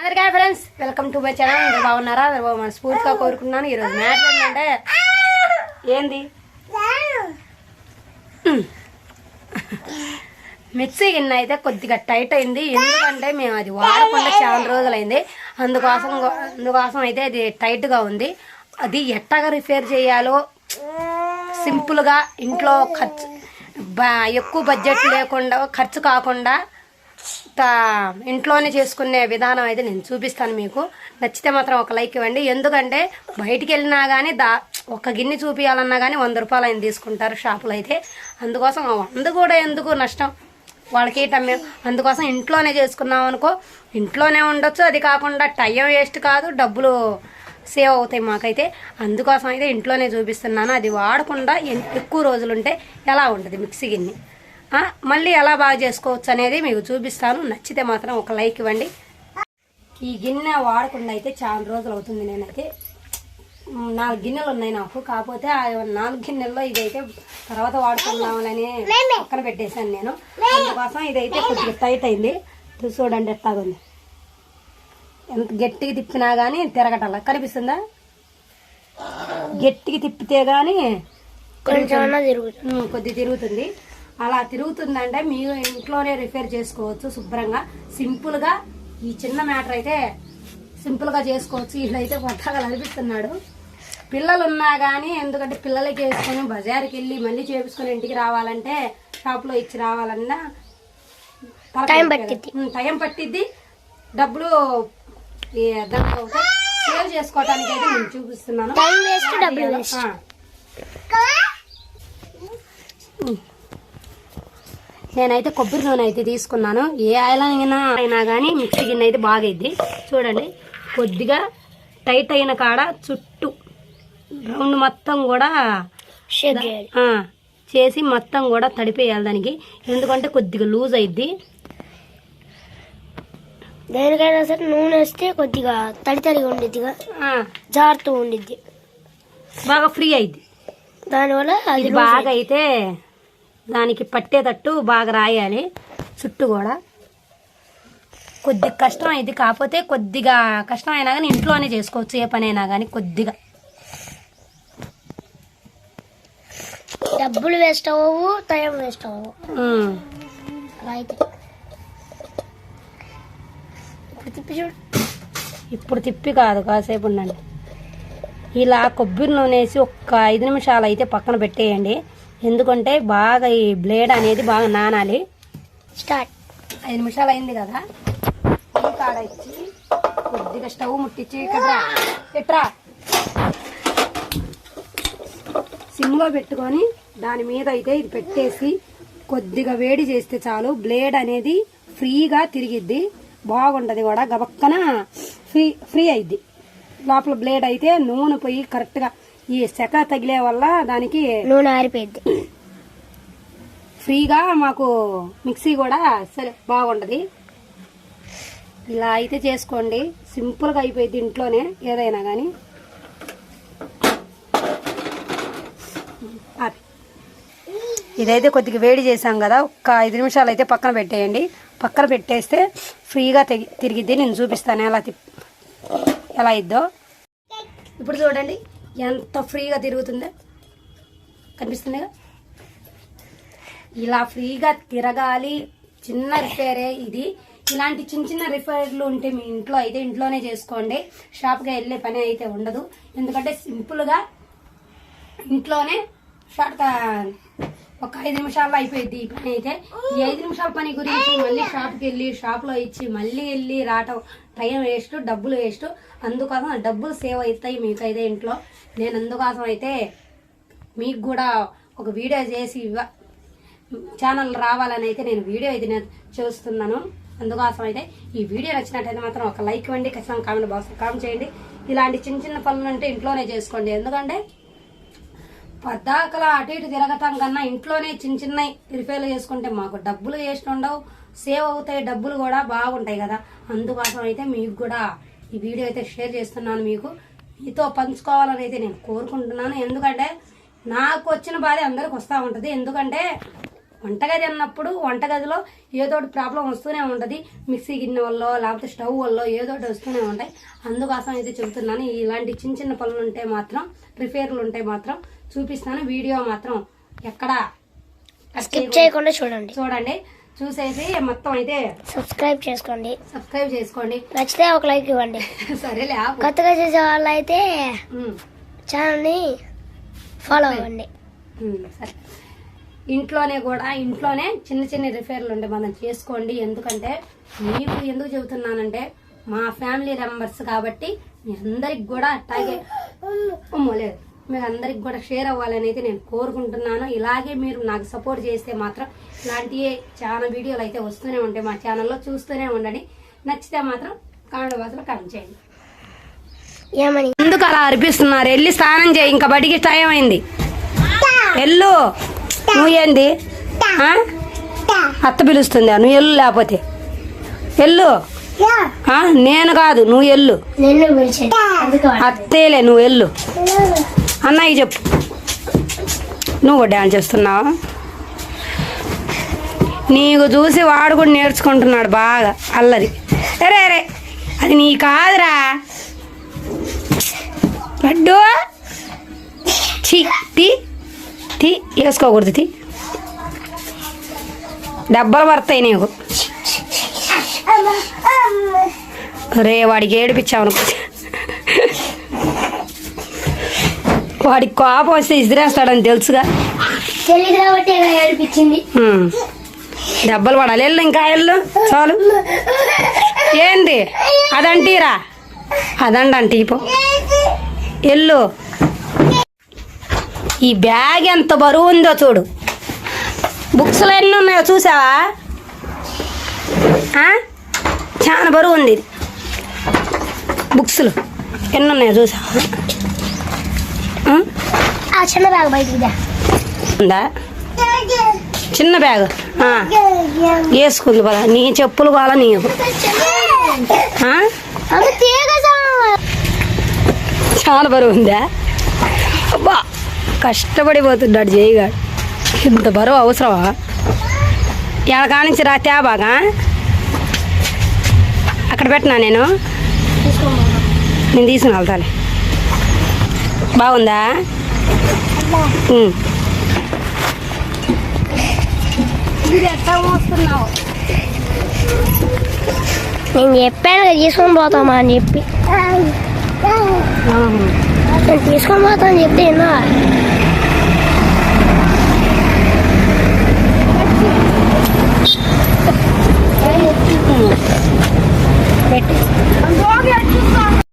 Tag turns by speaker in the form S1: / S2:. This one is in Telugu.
S1: అందరికీ friends. Welcome to my channel. అందరూ బాగున్నారా? అందరూ బాగా మనస్ఫూర్తిగా కోరుకున్నాను ఈరోజు మ్యాటర్ ఏంటంటే ఏంది? మిక్సీ గిన్నె అయితే కొద్దిగా టైట్ అయింది. ఎందుకంటే మేము అది వాడకుండా చాలా రోజులైంది. అందుకోసం అందుకోసం అయితే అది టైట్గా ఉంది. అది ఎట్టగా రిపేర్ చేయాలో సింపుల్గా ఇంట్లో ఖర్చు బా- ఎక్కువ బడ్జెట్ లేకుండా ఖర్చు కాకుండా ఇంట్లోనే చేసుకునే విధానం అయితే నేను చూపిస్తాను మీకు. నచ్చితే మాత్రం ఒక లైక్ ఇవ్వండి. ఎందుకంటే బయటికి వెళ్ళినా కానీ దా ఒక గిన్నె చూపించాలన్నా కానీ వంద రూపాయలు ఆయన తీసుకుంటారు షాపులో అయితే. అందుకోసం వంద కూడా ఎందుకు నష్టం? వాళ్ళకి మేము అందుకోసం ఇంట్లోనే చేసుకున్నాం అనుకో ఇంట్లోనే ఉండొచ్చు. అది కాకుండా టైం వేస్ట్ కాదు. డబ్బులు సేవ్ అవుతాయి మాకైతే. అందుకోసం అయితే ఇంట్లోనే చూపిస్తున్నాను. అది వాడకుండా ఎన్- ఎక్కువ రోజులు ఉంటే ఎలా ఉంటుంది మిక్సీ గిన్నె? మళ్ళీ ఎలా బాగా చేసుకోవచ్చు అనేది మీకు చూపిస్తాను. నచ్చితే మాత్రం ఒక లైక్ ఇవ్వండి. ఈ గిన్నె వాడకుండా అయితే చాలా రోజులు అవుతుంది నేనైతే. నాలుగు గిన్నెలు ఉన్నాయి నాకు. కాకపోతే ఆ నాలుగు గిన్నెల్లో ఇదైతే తర్వాత వాడుకుందామని పక్కన పెట్టేశాను నేను. అందుకోసం ఇదైతే కొద్దిగా టైట్ అయింది. చూడండి ఎట్టాగుంది ఎంత గట్టిగా తిప్పినా కానీ తిరగటల్లా కనిపిస్తుందా? గట్టిగా తిప్పితే కానీ
S2: కొంచెం
S1: కొద్ది తిరుగుతుంది. అలా తిరుగుతుందంటే మీరు ఇంట్లోనే రిపేర్ చేసుకోవచ్చు శుభ్రంగా. సింపుల్గా ఈ చిన్న మ్యాటర్ అయితే సింపుల్గా చేసుకోవచ్చు. వీళ్ళైతే కొత్తగా అనిపిస్తున్నాడు. పిల్లలు ఉన్నా కానీ ఎందుకంటే పిల్లలకి వేసుకొని బజార్కి వెళ్ళి మళ్ళీ చేపించుకొని ఇంటికి రావాలంటే షాప్లో ఇచ్చి రావాలన్నా
S2: టైం.
S1: ఉమ్, టైం పట్టిద్ది. డబ్బులు దాంట్లో. సేవ్ చేసుకోవడానికి అయితే నేను చూపిస్తున్నాను
S2: టైం వేస్ట్ డబ్బులు వేస్ట్
S1: ఆ. నేనైతే కొబ్బరి నూనె అయితే తీసుకున్నాను. ఏ ఆయిల్ అయినా అయినా కానీ మిక్సీ గిన్నె అయితే బాగైద్ది. చూడండి కొద్దిగా టైట్ అయిన కాడ చుట్టూ రౌండ్ మొత్తం కూడా చేసి మొత్తం కూడా తడిపేయాలి దానికి. ఎందుకంటే కొద్దిగా లూజ్ అయిద్ది.
S2: దేనికైనా సరే నూనె వేస్తే కొద్దిగా తడి తడిగా ఉండిద్దిగా. జారుతూ ఉండిద్ది.
S1: బాగా ఫ్రీ అయిద్ది.
S2: దానివల్ల అది
S1: బాగా అయితే దానికి పట్టేటట్టు బాగా రాయాలి చుట్టూ కూడా. కొద్దిగా కష్టం అయింది కాకపోతే కొద్దిగా కష్టం అయినా కానీ ఇంట్లోనే చేసుకోవచ్చు ఏ పని అయినా కానీ కొద్దిగా.
S2: డబ్బులు వేస్ట్ అవ్వవు టైం వేస్ట్ అవ్వవు. ఇప్పుడు తిప్పి చూడు.
S1: ఇప్పుడు తిప్పి కాదు కాసేపు ఉండండి. ఇలా కొబ్బరి నూనె వేసి ఒక్క ఐదు నిమిషాలు అయితే పక్కన పెట్టేయండి. ఎందుకంటే బాగా ఈ బ్లేడ్ అనేది బాగా నానాలి.
S2: స్టార్ట్.
S1: ఐదు నిమిషాలు అయింది కదా. ఈ కాడ ఇచ్చి కొద్దిగా స్టవ్ ముట్టించి ఇక్కడ ఎట్రా సిమ్లో పెట్టుకొని దాని మీద అయితే ఇది పెట్టేసి కొద్దిగా వేడి చేస్తే చాలు బ్లేడ్ అనేది ఫ్రీగా తిరిగిద్ది. బాగుంటది కూడా. గబక్కన ఫ్రీ ఫ్రీ అయిద్ది. లోపల బ్లేడ్ అయితే నూనె పోయి కరెక్ట్గా ఈ సెక తగిలే వల్ల దానికి
S2: నూనె ఆరిపోయింది
S1: ఫ్రీగా మాకు మిక్సీ కూడా సరే బాగుంటది. ఇలా అయితే చేసుకోండి. సింపుల్గా అయిపోయింది ఇంట్లోనే ఏదైనా కానీ. ఇదైతే కొద్దిగా వేడి చేసాం కదా ఒక్క ఐదు నిమిషాలు అయితే పక్కన పెట్టేయండి. పక్కన పెట్టేస్తే ఫ్రీగా తెగి తిరిగిద్ది. నేను చూపిస్తాను ఎలా ఎలా ఇద్దో. ఇప్పుడు చూడండి. ఎంత ఫ్రీగా తిరుగుతుందో. కనిపిస్తుందిగా? ఇలా ఫ్రీగా తిరగాలి. చిన్న రిపేరే ఇది. ఇలాంటి చిన్న చిన్న రిపేర్లు ఉంటే మీ ఇంట్లో అయితే ఇంట్లోనే చేసుకోండి. షాప్కి వెళ్ళే పని అయితే ఉండదు. ఎందుకంటే సింపుల్గా ఇంట్లోనే షార్ట్ ఒక ఐదు నిమిషాల్లో అయిపోయింది ఈ పని అయితే. ఈ ఐదు నిమిషాల పని గురించి మళ్ళీ షాప్కి వెళ్ళి షాప్లో ఇచ్చి మళ్ళీ వెళ్ళి రావటం టైం వేస్ట్ డబ్బులు వేస్ట్. అందుకోసం డబ్బులు సేవ్ అవుతాయి మీకు అయితే ఇంట్లో. నేను అందుకోసం అయితే మీకు కూడా ఒక వీడియో చేసి ఛానల్ రావాలని అయితే నేను వీడియో అయితే నేను చూస్తున్నాను. అందుకోసం అయితే ఈ వీడియో నచ్చినట్టయితే మాత్రం ఒక లైక్ ఇవ్వండి ఖచ్చితంగా కామెంట్ బాక్స్ కామెంట్ చేయండి. ఇలాంటి చిన్న చిన్న పనులు అంటే ఇంట్లోనే చేసుకోండి. ఎందుకంటే పద్దాకల అటు ఇటు తిరగటం కన్నా ఇంట్లోనే చిన్న చిన్న రిపేర్లు చేసుకుంటే మాకు డబ్బులు వేస్ట్ ఉండవు. సేవ్ అవుతాయి డబ్బులు కూడా బాగుంటాయి కదా. అందుకోసం అయితే మీకు కూడా ఈ వీడియో అయితే షేర్ చేస్తున్నాను మీకు. మీతో పంచుకోవాలని అయితే నేను కోరుకుంటున్నాను. ఎందుకంటే నాకు వచ్చిన బాధ అందరికి వస్తూ ఉంటుంది. ఎందుకంటే వంటగది అన్నప్పుడు వంటగదిలో ఏదో ఒకటి ప్రాబ్లం వస్తూనే ఉంటుంది. మిక్సీ గిన్నె వల్ల లేకపోతే స్టవ్ వల్ల ఏదో ఒకటి వస్తూనే ఉంటాయి. అందుకోసం అయితే చెబుతున్నాను ఇలాంటి చిన్న చిన్న పనులు ఉంటే మాత్రం రిపేర్లు ఉంటే మాత్రం చూపిస్తాను. వీడియో మాత్రం ఎక్కడ
S2: స్కిప్ చేయకుండా చూడండి.
S1: చూడండి. చూసేసి మొత్తం అయితే
S2: సబ్స్క్రైబ్ చేసుకోండి.
S1: సబ్స్క్రైబ్ చేసుకోండి.
S2: నచ్చితే ఒక లైక్ ఇవ్వండి.
S1: సరేలే.
S2: కొత్తగా చేసే వాళ్ళు అయితే ఛానల్ని ఫాలో అవ్వండి.
S1: సరే. ఇంట్లోనే కూడా ఇంట్లోనే చిన్న చిన్న రిపేర్లు ఉంటే మనం చేసుకోండి. ఎందుకంటే మీకు ఎందుకు చెబుతున్నానంటే మా ఫ్యామిలీ మెంబర్స్ కాబట్టి మీ అందరికి కూడా అట్లాగే లేదు. మీ అందరికి కూడా షేర్ అవ్వాలని అయితే నేను కోరుకుంటున్నాను. ఇలాగే మీరు నాకు సపోర్ట్ చేస్తే మాత్రం ఇలాంటివి చాలా వీడియోలు అయితే వస్తూనే ఉంటాయి. మా ఛానల్లో చూస్తూనే ఉండండి. నచ్చితే మాత్రం కామెంట్ బాక్స్లో కామెంట్ చేయండి.
S2: ఏమని?
S1: ఎందుకు అలా అర్పిస్తున్నారు? వెళ్ళి స్నానం చేయి. ఇంకా బడికి టైం అయింది ఎల్లు నువ్వు ఏంది? అత్త పిలుస్తుంది. నువ్వు ఎల్లు లేకపోతే. ఎల్లు? నేను కాదు. నువ్వు ఎల్లు. అత్తేలే నువ్వు అన్న అన్నయ్య చెప్పు. నువ్వు డ్యాన్స్ చేస్తున్నావా? నీకు చూసి వాడు కూడా నేర్చుకుంటున్నాడు బాగా అల్లరి. అరే అరే అది నీ కాదురా. లడ్డు. ఛీ టీ టీ వేసుకోకూడదు టీ డబ్బలు పడతాయి నీకు. రే వాడికి ఏడిపించావు అనుకో వాడికి కోపం వస్తే ఇసిరేస్తాడని తెలుసుగా.
S2: తెలియదు కాబట్టి.
S1: దెబ్బలు పడాలి. వెళ్ళు ఇంకా వెళ్ళు. చాలు. ఏంది? అదంటీరా? అదండి అంటే పో. ఎల్లు ఈ బ్యాగ్ ఎంత బరువు ఉందో చూడు. బుక్స్లో ఎన్ని ఉన్నాయో చూసావా? చాలా బరువు ఉంది బుక్స్లు ఎన్ని ఉన్నాయో చూసావా?
S2: చిన్న బ్యాగ్ బయటికి.
S1: ఉందా? చిన్న బ్యాగ్. వేసుకుంది పద నీ చెప్పులు?
S2: అమ్మ తీగ
S1: చాలా బరువు ఉందా? అబ్బా కష్టపడిపోతున్నాడు జయగాడు. ఇంత బరువు అవసరమా? ఎక్కడ కానించి రా తేబాగా అక్కడ పెట్టినా నేను? నేను తీసుకుని వెళ్తాలే. బాగుందా?
S2: నేను చెప్పాను కదా తీసుకొని పోతామా అని చెప్పి. నేను తీసుకొని పోతా అని చెప్తే విన్నా
S1: పెట్టి